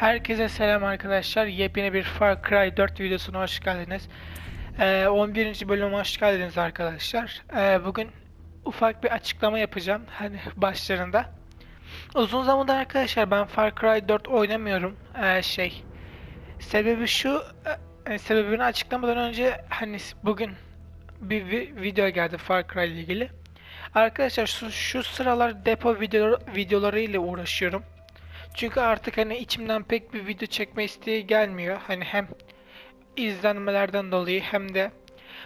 Herkese selam arkadaşlar. Yepyeni bir Far Cry 4 videosuna hoş geldiniz. Ee, 11. bölüme hoş geldiniz arkadaşlar. Ee, bugün ufak bir açıklama yapacağım. Hani başlarında. Uzun zamandır arkadaşlar ben Far Cry 4 oynamıyorum. Ee, şey. Sebebi şu. e, sebebini açıklamadan önce hani bugün bir vi- video geldi Far Cry ile ilgili. Arkadaşlar şu, şu sıralar depo video, videoları ile uğraşıyorum. Çünkü artık hani içimden pek bir video çekme isteği gelmiyor. Hani hem izlenmelerden dolayı hem de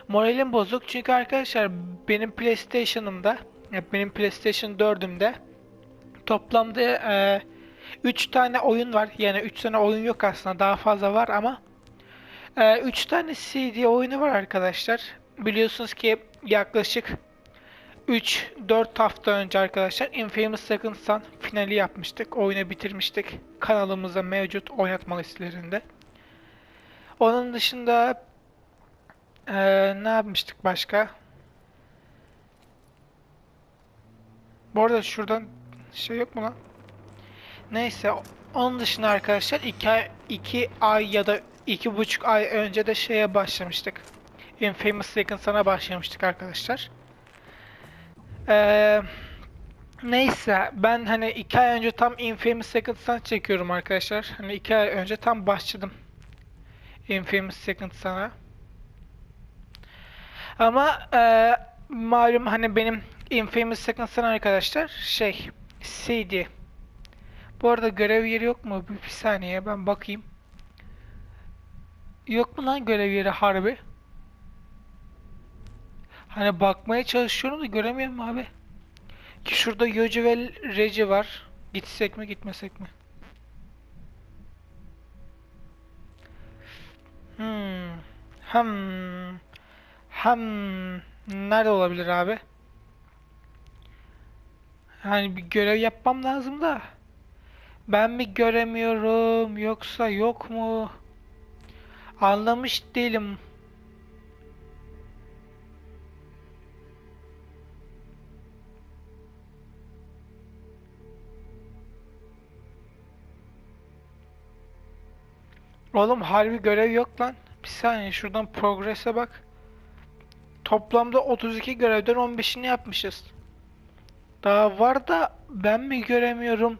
moralim bozuk. Çünkü arkadaşlar benim PlayStation'ımda, benim PlayStation 4'ümde toplamda 3 tane oyun var. Yani 3 tane oyun yok aslında daha fazla var ama 3 tane CD oyunu var arkadaşlar. Biliyorsunuz ki yaklaşık 3-4 hafta önce arkadaşlar Infamous Second Son finali yapmıştık. Oyunu bitirmiştik. Kanalımızda mevcut oynatma listelerinde. Onun dışında eee, ne yapmıştık başka? Bu arada şuradan şey yok mu lan? Neyse onun dışında arkadaşlar 2 ay, iki ay ya da iki buçuk ay önce de şeye başlamıştık. Infamous Second Son'a başlamıştık arkadaşlar. Ee, neyse ben hani iki ay önce tam Infamous Second Son çekiyorum arkadaşlar. Hani iki ay önce tam başladım Infamous Second Son'a. Ama e, malum hani benim Infamous Second Son arkadaşlar şey CD. Bu arada görev yeri yok mu? Bir, bir saniye ben bakayım. Yok mu lan görev yeri harbi? Hani bakmaya çalışıyorum da göremiyorum abi. Ki şurada Yoji ve Reci var. Gitsek mi gitmesek mi? Hmm. Hmm. Hmm. Nerede olabilir abi? Hani bir görev yapmam lazım da. Ben mi göremiyorum yoksa yok mu? Anlamış değilim. Oğlum harbi görev yok lan. Bir saniye şuradan progress'e bak. Toplamda 32 görevden 15'ini yapmışız. Daha var da ben mi göremiyorum?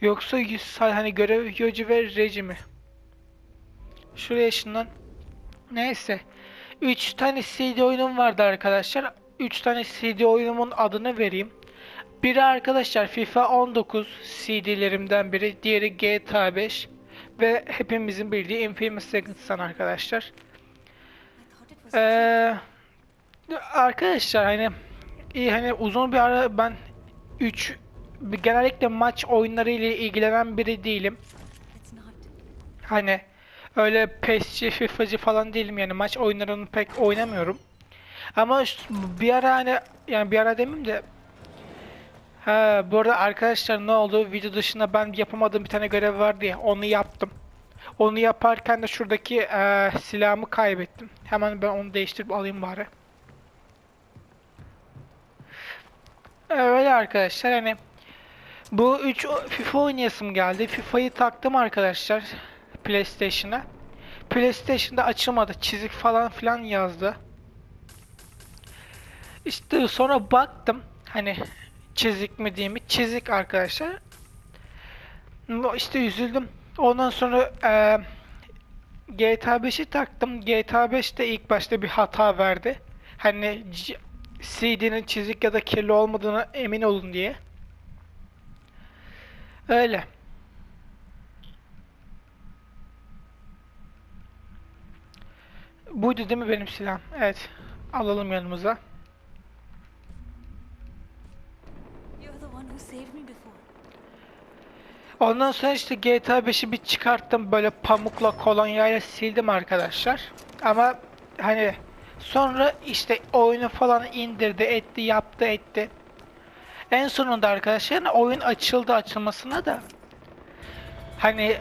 Yoksa yüz- hani görev yocu ve reji mi? Şuraya ışından. Neyse. 3 tane CD oyunum vardı arkadaşlar. 3 tane CD oyunumun adını vereyim. Biri arkadaşlar FIFA 19 CD'lerimden biri. Diğeri GTA 5. Ve hepimizin bildiği Infamous Second Son arkadaşlar. Ee, arkadaşlar hani iyi hani uzun bir ara ben 3 genellikle maç oyunları ile ilgilenen biri değilim. Hani öyle PES'ci, FIFA'cı falan değilim yani maç oyunlarını pek oynamıyorum. Ama bir ara hani yani bir ara demeyeyim de Ha, bu arada arkadaşlar ne oldu? Video dışında ben yapamadığım bir tane görev vardı ya onu yaptım. Onu yaparken de şuradaki eee, silahımı kaybettim. Hemen ben onu değiştirip alayım bari. Öyle arkadaşlar hani bu 3 FIFA oynayasım geldi. FIFA'yı taktım arkadaşlar PlayStation'a. PlayStation'da açılmadı. Çizik falan filan yazdı. İşte sonra baktım hani çizik mi diye mi? Çizik arkadaşlar. İşte üzüldüm. Ondan sonra eee GTA 5'i taktım. GTA 5'te ilk başta bir hata verdi. Hani CD'nin çizik ya da kirli olmadığına emin olun diye. Öyle. Buydu değil mi benim silahım? Evet. Alalım yanımıza. Ondan sonra işte GTA 5'i bir çıkarttım böyle pamukla kolonyayla sildim arkadaşlar. Ama hani sonra işte oyunu falan indirdi etti yaptı etti. En sonunda arkadaşlar oyun açıldı açılmasına da hani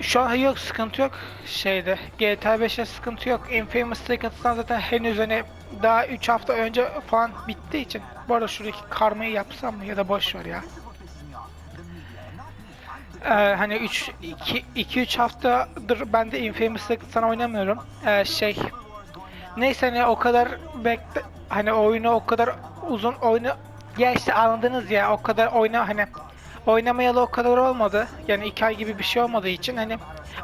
şu an yok sıkıntı yok şeyde GTA 5'e sıkıntı yok. Infamous Second'dan zaten henüz hani daha 3 hafta önce falan bittiği için. Bu arada şuradaki karmayı yapsam mı ya da boş ver ya. Ee, hani 3 2 2 3 haftadır ben de Infamous'ı sana oynamıyorum. Ee, şey neyse hani o kadar bekle hani oyunu o kadar uzun oyunu ya işte anladınız ya o kadar oyna hani oynamayalı o kadar olmadı. Yani 2 ay gibi bir şey olmadığı için hani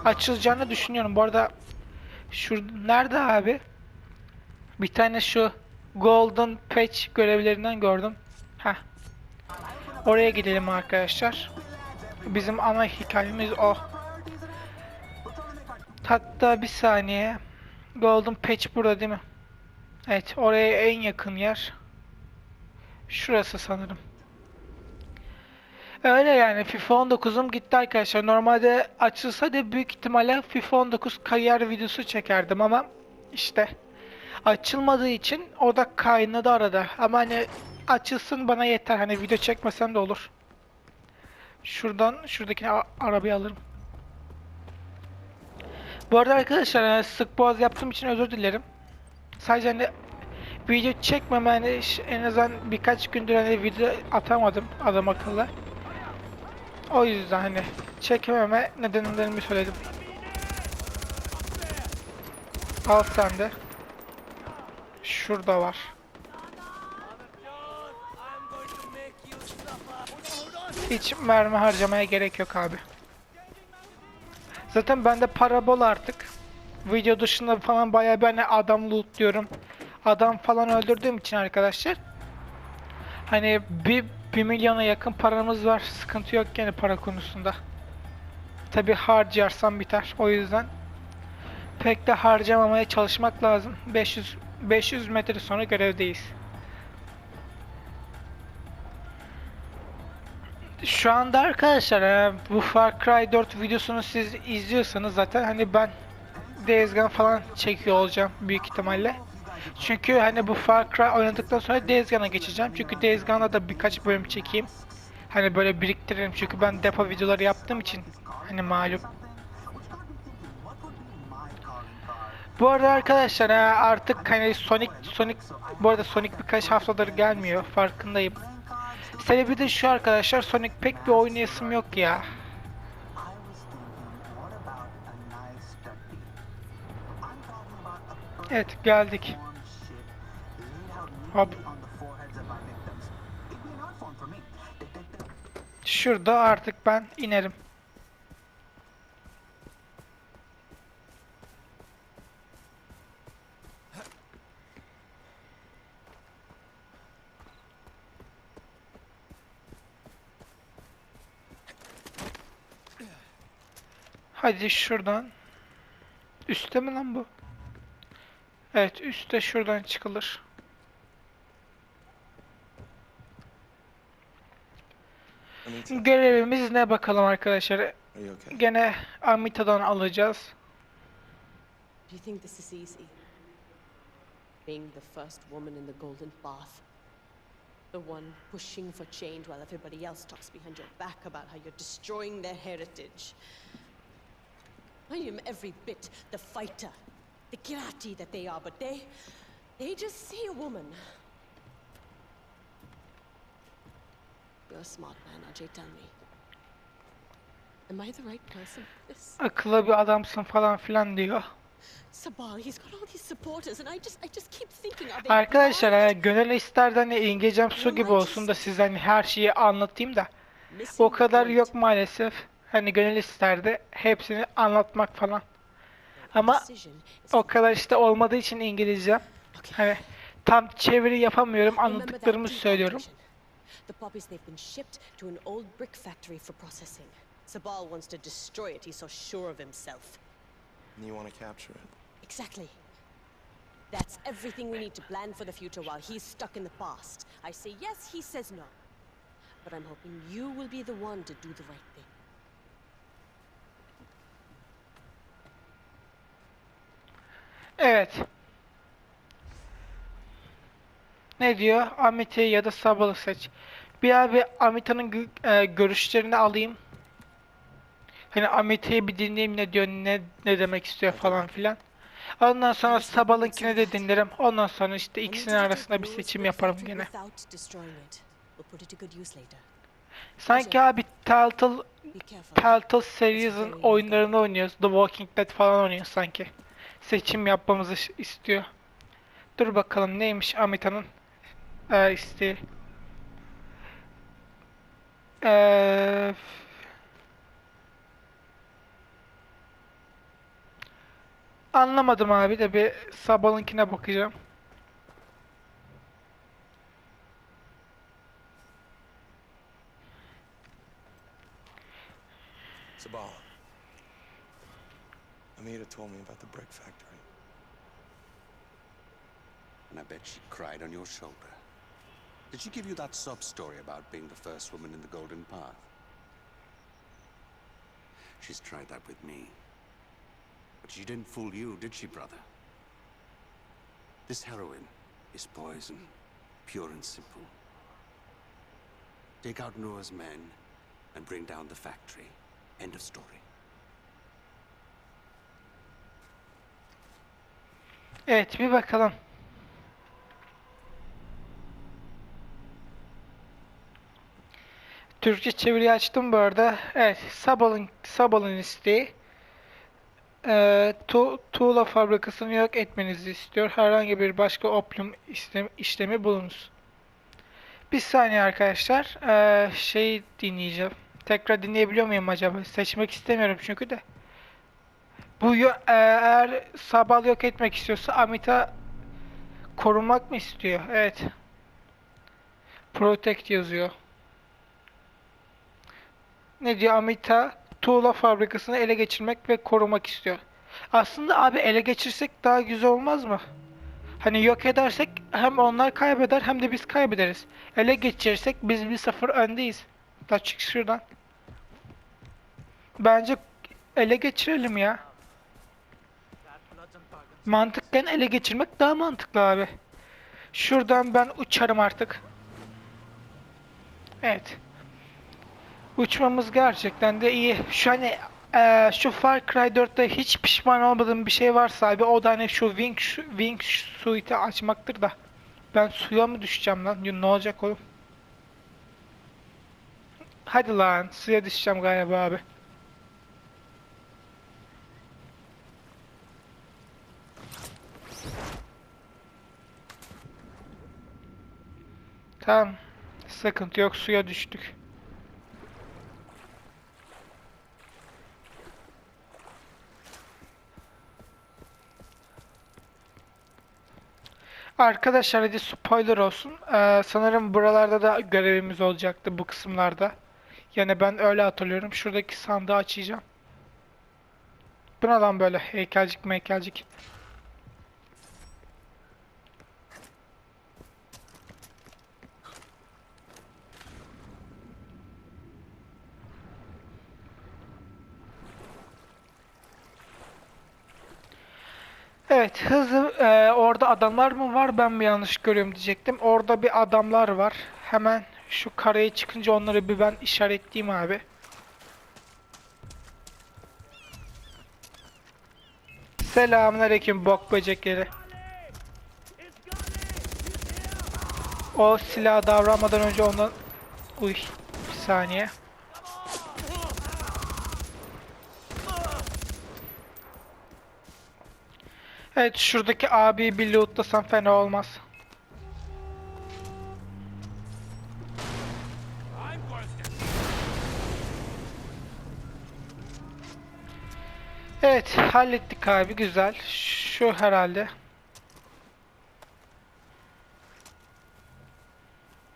açılacağını düşünüyorum. Bu arada şu nerede abi? Bir tane şu Golden Patch görevlerinden gördüm. Heh. Oraya gidelim arkadaşlar. Bizim ana hikayemiz o. Hatta bir saniye. Golden Patch burada değil mi? Evet, oraya en yakın yer. Şurası sanırım. Öyle yani FIFA 19'um gitti arkadaşlar. Normalde açılsa da büyük ihtimalle FIFA 19 kariyer videosu çekerdim ama işte açılmadığı için o da kaynadı arada. Ama hani açılsın bana yeter. Hani video çekmesem de olur. Şuradan şuradaki a- arabayı alırım. Bu arada arkadaşlar yani sık boğaz yaptığım için özür dilerim. Sadece hani video çekmeme hani ş- en azından birkaç gündür hani video atamadım adam akıllı. O yüzden hani çekememe nedenlerimi söyledim. Al sen de. Şurada var. Hiç mermi harcamaya gerek yok abi. Zaten bende para bol artık. Video dışında falan bayağı bir hani adam lootluyorum. Adam falan öldürdüğüm için arkadaşlar. Hani bir, bir milyona yakın paramız var. Sıkıntı yok yani para konusunda. Tabi harcarsam biter. O yüzden pek de harcamamaya çalışmak lazım. 500 500 metre sonra görevdeyiz. Şu anda arkadaşlar e, bu Far Cry 4 videosunu siz izliyorsanız zaten hani ben Days Gone falan çekiyor olacağım büyük ihtimalle. Çünkü hani bu Far Cry oynadıktan sonra Days Gone'a geçeceğim. Çünkü Days Gone'da da birkaç bölüm çekeyim. Hani böyle biriktiririm çünkü ben depo videoları yaptığım için hani malum. Bu arada arkadaşlar e, artık hani Sonic Sonic bu arada Sonic birkaç haftadır gelmiyor farkındayım. Sebebi de şu arkadaşlar Sonic pek bir oynayasım yok ya. Evet geldik. Hop. Şurada artık ben inerim. Hadi şuradan. Üste mi lan bu? Evet üstte şuradan çıkılır. Görevimiz ne bakalım arkadaşlar. Gene Amita'dan alacağız. Do you think this is easy? Being the first woman in the Golden Bath. The one pushing for change while everybody else talks behind your back about how you're destroying their heritage. I am every bit the fighter, the kirati that they are, but they. they just see a woman. You're a smart man, Ajay, tell me. Am I the right person for this? Akıllı bir adamsın falan filan diyor. Sabal, he's got all these supporters, and I just, I just keep thinking, are they Arkadaşlar e, gönül isterdi hani İngilizcem su gibi olsun da size hani her şeyi anlatayım da. O kadar yok maalesef. Hani gönül isterdi hepsini anlatmak falan. Ama o kadar işte olmadığı için İngilizcem. Okay. Hani tam çeviri yapamıyorum anlattıklarımı söylüyorum. The poppies they've been shipped to an old brick factory for processing. Sabal wants to destroy it. He's so sure of himself. And you want to capture it? Exactly. That's everything we need to plan for the future while he's stuck in the past. I say yes, he says no. But I'm hoping you will be the one to do the right thing. Evet. Ne diyor? Amit'i ya da Sabal'ı seç. Bir abi Amita'nın e, görüşlerini alayım. Hani Amit'i bir dinleyeyim ne diyor, ne ne demek istiyor falan filan. Ondan sonra Sabal'ınkini de dinlerim. Ondan sonra işte ikisinin arasında bir seçim yaparım gene. Sanki abi Telltale. Telltale Series'in oyunlarını oynuyoruz. The Walking Dead falan oynuyoruz sanki. Seçim yapmamızı istiyor. Dur bakalım neymiş Amita'nın e, isteği. Eee Anlamadım abi de bir Sabal'ınkine bakacağım. Amita told me about the brick factory. And I bet she cried on your shoulder. Did she give you that sub story about being the first woman in the Golden Path? She's tried that with me. But she didn't fool you, did she, brother? This heroin is poison, pure and simple. Take out Noah's men and bring down the factory. End of story. Evet bir bakalım. Türkçe çeviri açtım bu arada. Evet Sabal'ın Sabal'ın isteği. Eee tu, tuğla fabrikasını yok etmenizi istiyor. Herhangi bir başka opium işlemi, işlemi bulunuz. Bir saniye arkadaşlar. Eee şey dinleyeceğim. Tekrar dinleyebiliyor muyum acaba? Seçmek istemiyorum çünkü de. Bu e, eğer Sabal yok etmek istiyorsa Amita korumak mı istiyor? Evet. Protect yazıyor. Ne diyor? Amita tuğla fabrikasını ele geçirmek ve korumak istiyor. Aslında abi ele geçirsek daha güzel olmaz mı? Hani yok edersek hem onlar kaybeder hem de biz kaybederiz. Ele geçirirsek biz bir sıfır öndeyiz. Da çık şuradan. Bence ele geçirelim ya. Mantıkken ele geçirmek daha mantıklı abi. Şuradan ben uçarım artık. Evet. Uçmamız gerçekten de iyi. Şu hani eee, şu Far Cry 4'te hiç pişman olmadığım bir şey varsa abi o da hani şu Wing, Wing Suite'i açmaktır da. Ben suya mı düşeceğim lan? Ne olacak oğlum? Hadi lan suya düşeceğim galiba abi. Tamam. Sıkıntı yok suya düştük. Arkadaşlar hadi spoiler olsun. Ee, sanırım buralarda da görevimiz olacaktı bu kısımlarda. Yani ben öyle hatırlıyorum. Şuradaki sandığı açacağım. Bu ne lan böyle heykelcik meykelcik. Evet hızlı e, orada adamlar mı var ben mi yanlış görüyorum diyecektim. Orada bir adamlar var. Hemen şu karaya çıkınca onları bir ben işaretleyeyim abi. Selamünaleyküm bok böcekleri. O silah davranmadan önce ondan... Uy bir saniye. Evet şuradaki abi bir lootlasam fena olmaz. Evet hallettik abi güzel. Şu herhalde.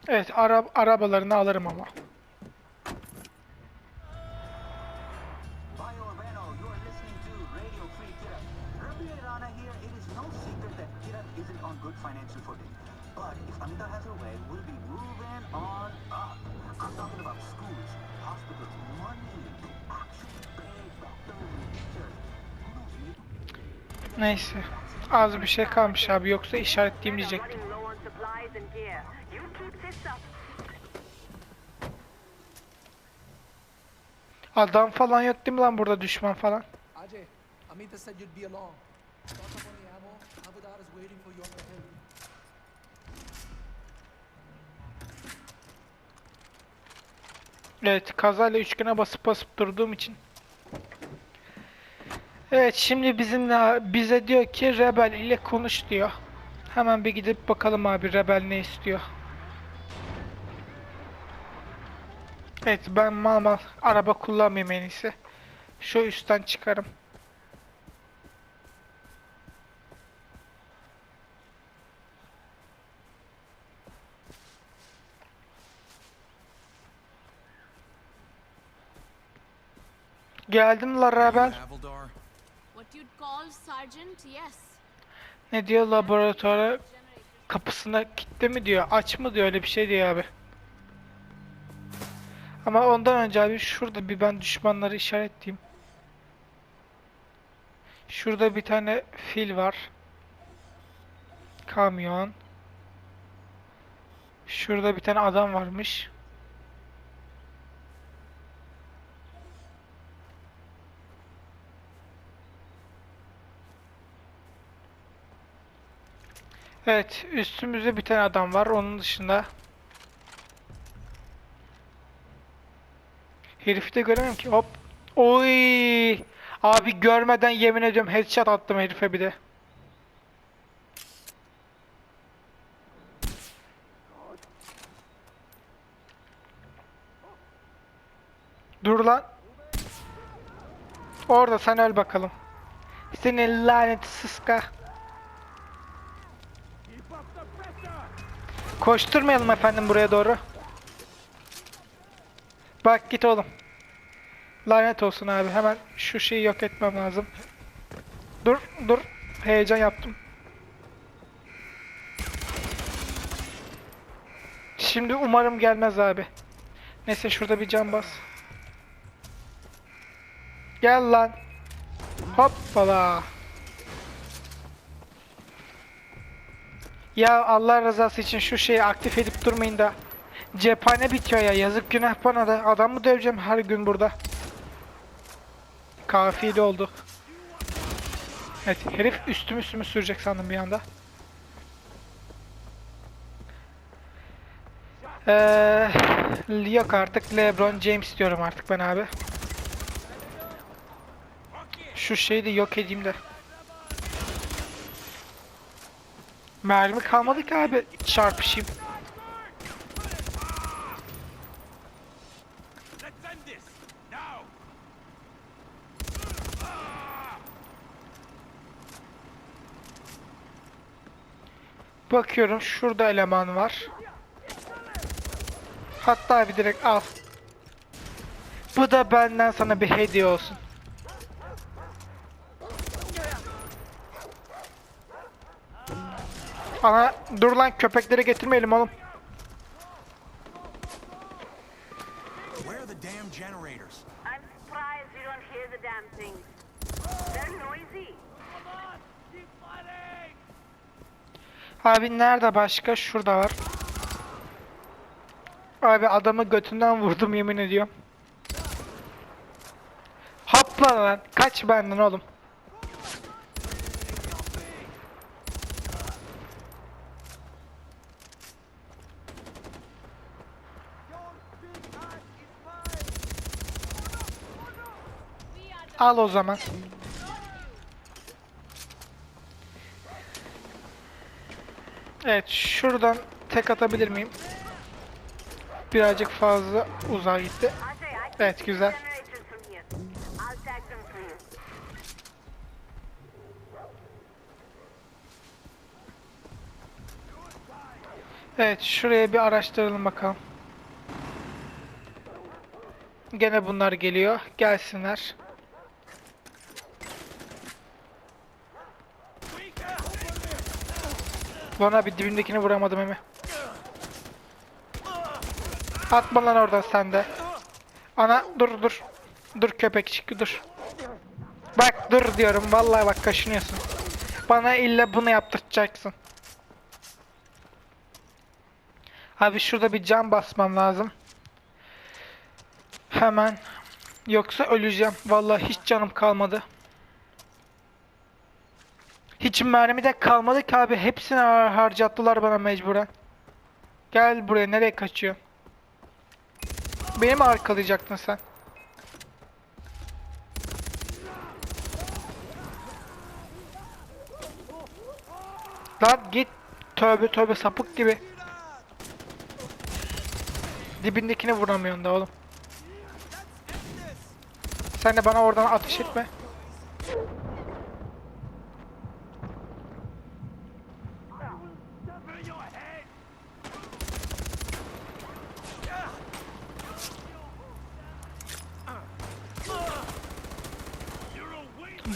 Evet ara arabalarını alırım ama. Neyse. Az bir şey kalmış abi yoksa işaretleyeyim diyecektim. Adam falan yok değil mi lan burada düşman falan? Evet kazayla üçgene basıp basıp durduğum için. Evet şimdi bizimle bize diyor ki Rebel ile konuş diyor. Hemen bir gidip bakalım abi Rebel ne istiyor. Evet ben mal mal araba kullanmayayım en iyisi. Şu üstten çıkarım. Geldim la Rebel. Ne diyor laboratuvara kapısına kitle mi diyor, aç mı diyor öyle bir şey diyor abi. Ama ondan önce abi şurada bir ben düşmanları işaretleyeyim. Şurada bir tane fil var. Kamyon. Şurada bir tane adam varmış. Evet, üstümüzde bir tane adam var. Onun dışında Herifi de göremem ki. Hop. Oy! Abi görmeden yemin ediyorum headshot attım herife bir de. Dur lan. Orada sen öl bakalım. Senin lanet sıska. Koşturmayalım efendim buraya doğru. Bak git oğlum. Lanet olsun abi. Hemen şu şeyi yok etmem lazım. Dur, dur. Heyecan yaptım. Şimdi umarım gelmez abi. Neyse şurada bir cam bas. Gel lan. Hoppala. Ya Allah rızası için şu şeyi aktif edip durmayın da. Cephane bitiyor ya. Yazık günah bana da. Adam mı döveceğim her gün burada? Kafiyeli oldu. Evet herif üstümü üstümü sürecek sandım bir anda. Ee, yok artık LeBron James diyorum artık ben abi. Şu şeyi de yok edeyim de. Mermi kalmadı ki abi çarpışayım. Bakıyorum şurada eleman var. Hatta bir direkt al. Bu da benden sana bir hediye olsun. Ana dur lan köpekleri getirmeyelim oğlum. Where are the damn generators? I'm surprised you don't hear the damn things. They're noisy. Abi nerede başka? Şurada var. Abi adamı götünden vurdum yemin ediyorum. Hopla lan. Kaç benden oğlum. Al o zaman. Evet şuradan tek atabilir miyim? Birazcık fazla uzağa gitti. Evet güzel. Evet şuraya bir araştıralım bakalım. Gene bunlar geliyor. Gelsinler. Lan abi dibimdekini vuramadım emi. Atma lan oradan sen de. Ana dur dur. Dur köpekçik dur. Bak dur diyorum vallahi bak kaşınıyorsun. Bana illa bunu yaptıracaksın. Abi şurada bir cam basmam lazım. Hemen. Yoksa öleceğim. Vallahi hiç canım kalmadı. Hiç mermi de kalmadı ki abi. Hepsini har- harcattılar bana mecburen. Gel buraya. Nereye kaçıyor? Beni mi arkalayacaktın sen? Lan git. Tövbe tövbe sapık gibi. Dibindekini vuramıyorsun da oğlum. Sen de bana oradan ateş etme.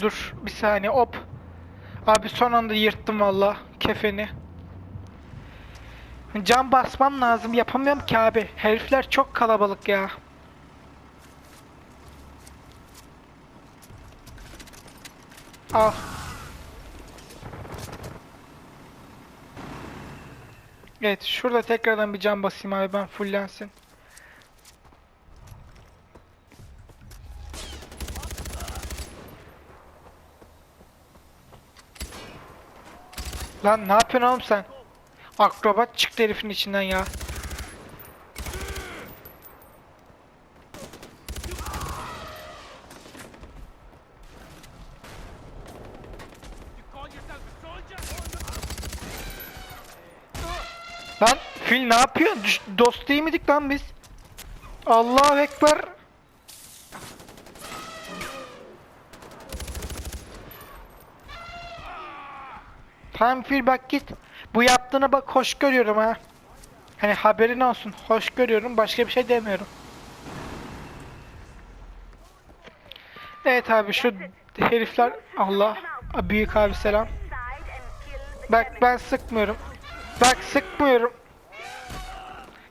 Dur bir saniye hop. Abi son anda yırttım valla kefeni. Can basmam lazım yapamıyorum ki abi. Herifler çok kalabalık ya. Al. Evet şurada tekrardan bir can basayım abi ben fullensin. Lan ne yapıyorsun oğlum sen? Akrobat çıktı herifin içinden ya. Lan fil ne yapıyorsun? Düş- Dost değil miydik lan biz? Allahu Ekber. Tamam fil bak git. Bu yaptığına bak hoş görüyorum ha. Hani haberin olsun. Hoş görüyorum. Başka bir şey demiyorum. Evet abi şu herifler Allah büyük abi selam. Bak ben sıkmıyorum. Bak sıkmıyorum.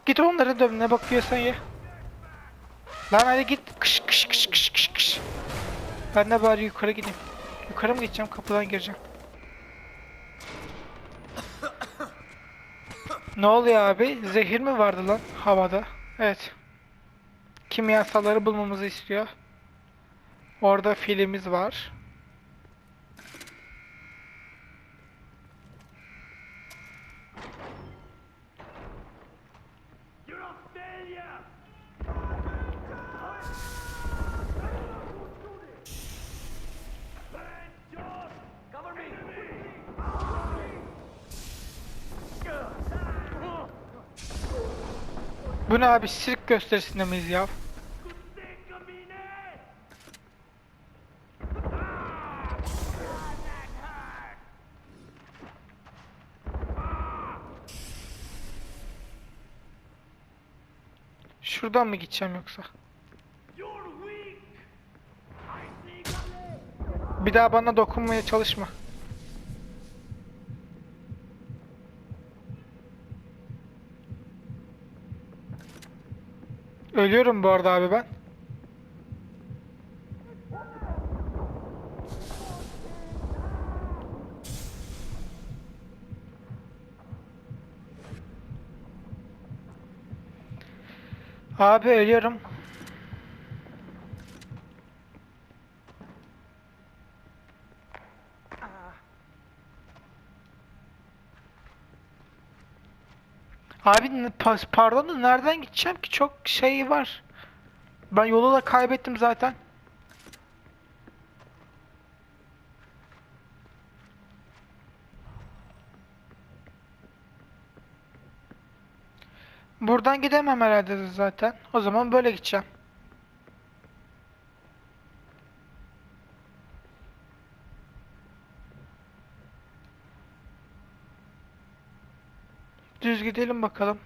Git onları döv ne bakıyorsan ye. Lan hadi git. Kış kış kış kış kış kış. Ben de bari yukarı gideyim. Yukarı mı gideceğim kapıdan gireceğim. Ne oluyor abi? Zehir mi vardı lan havada? Evet. Kimyasalları bulmamızı istiyor. Orada filimiz var. Bu ne abi sirk gösterisinde miyiz ya? Şuradan mı gideceğim yoksa? Bir daha bana dokunmaya çalışma. Ölüyorum bu arada abi ben. Abi ölüyorum. Pardon da nereden gideceğim ki çok şey var. Ben yolu da kaybettim zaten. Buradan gidemem herhalde zaten. O zaman böyle gideceğim. Düz gidelim bakalım.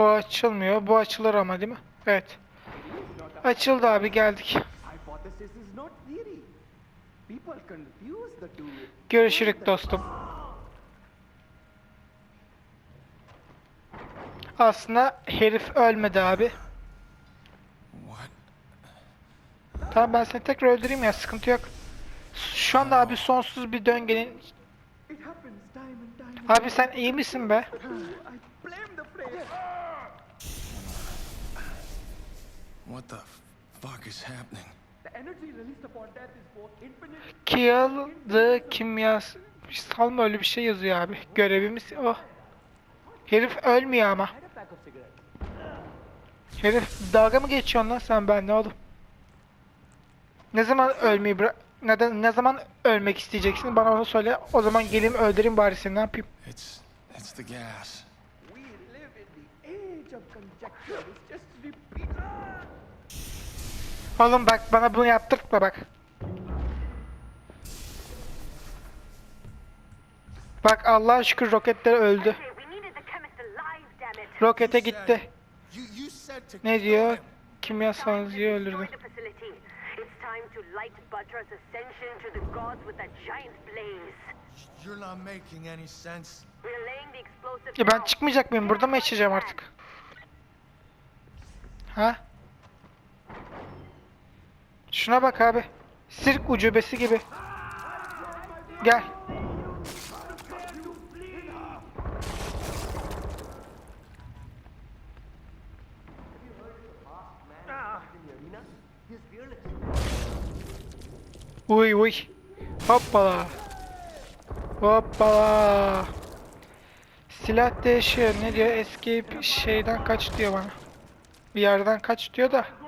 O açılmıyor. Bu açılır ama değil mi? Evet. Açıldı abi geldik. Görüşürük dostum. Aslında herif ölmedi abi. Tamam ben seni tekrar öldüreyim ya sıkıntı yok. Şu anda abi sonsuz bir döngenin... Abi sen iyi misin be? I blame the phrase. What the fuck is happening? The energy released upon death is both infinite Kill the kimyas... Salma öyle bir şey yazıyor abi. Görevimiz o. Herif ölmüyor ama. Herif dalga mı geçiyorsun lan sen benimle oğlum? Ne zaman ölmeyi bırak... Neden, ne zaman ölmek isteyeceksin? Bana onu söyle. O zaman geleyim öldüreyim bari seni. Ne yapayım? It's it's the gas. We live in the age of conjecture. It's just. Oğlum bak bana bunu yaptırtma bak. Bak Allah'a şükür roketler öldü. Rokete gitti. Ne diyor? him. Kimyasalcıyı öldürdü. Ya ben now. çıkmayacak mıyım? Burada mı yaşayacağım artık? Ha? Şuna bak abi. Sirk ucubesi gibi. Gel. Uy uy. Hoppala. Hoppala. Silah değişiyor. Ne diyor? Escape şeyden kaç diyor bana. Bir yerden kaç diyor da.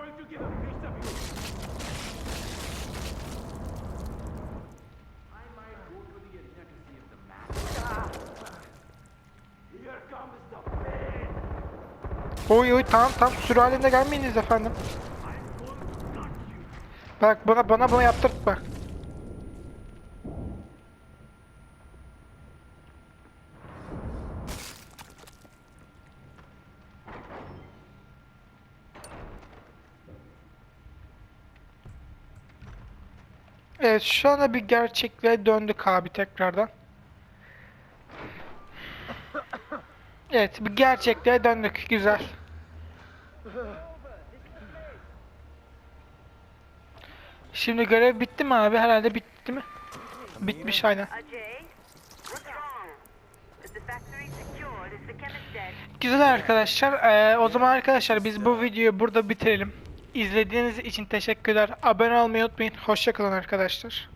Oy oy tamam tamam sürü halinde gelmeyiniz efendim. Bak bana bana bunu yaptırt bak. Evet şu anda bir gerçekliğe döndük abi tekrardan. Evet bir gerçekliğe döndük güzel. Şimdi görev bitti mi abi? Herhalde bitti mi? Bitmiş aynen. Güzel arkadaşlar. Ee, o zaman arkadaşlar biz bu videoyu burada bitirelim. İzlediğiniz için teşekkürler. Abone olmayı unutmayın. Hoşçakalın arkadaşlar.